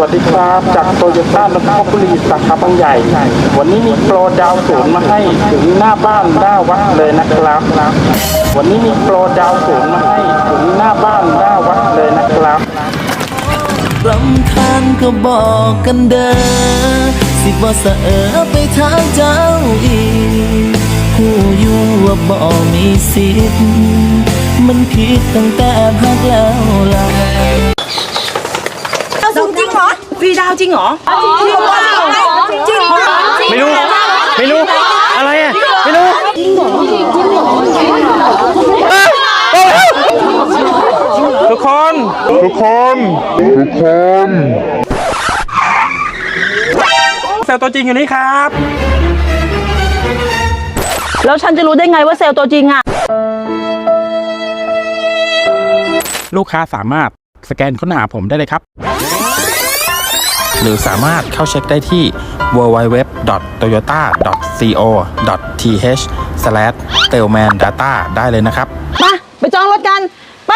วัสดีครับ จากโตโยต้านนทบุรีสาขาบางใหญ่ วันนี้มีโปรดาวศูนย์มาให้ถึงหน้าบ้านหน้าวัดเลยนะครับ วันนี้มีโปรดาวศูนย์มาให้ถึงหน้าบ้านหน้าวัดเลยนะครับรำคาญก็บอกกันเด้อสิบ่สะเออไปทางเจ้าอีกหูอยู่ว่าบ่มีสิทธิ์มันผิดตั้งแต่พักแล้วล่ะ ดาวสูงจริงเหรอฟรี ดาวจริงเหรอจริงเหรอจริงเหรอไม่รู้ ไม่รู้ อะไรอะ ไม่รู้ทุกคน ทุกคน ทุกคนเซลล์ตัวจริงอยู่นี่ครับ แล้วฉันจะรู้ได้ไงว่าเซลล์ตัวจริงอะลูกค้าสามารถสแกนค้นหาผมได้เลยครับ หรือสามารถเข้าเช็คได้ที่ www.toyota.co.th/tailmandata ได้เลยนะครับ มา ไปจองรถกัน ไป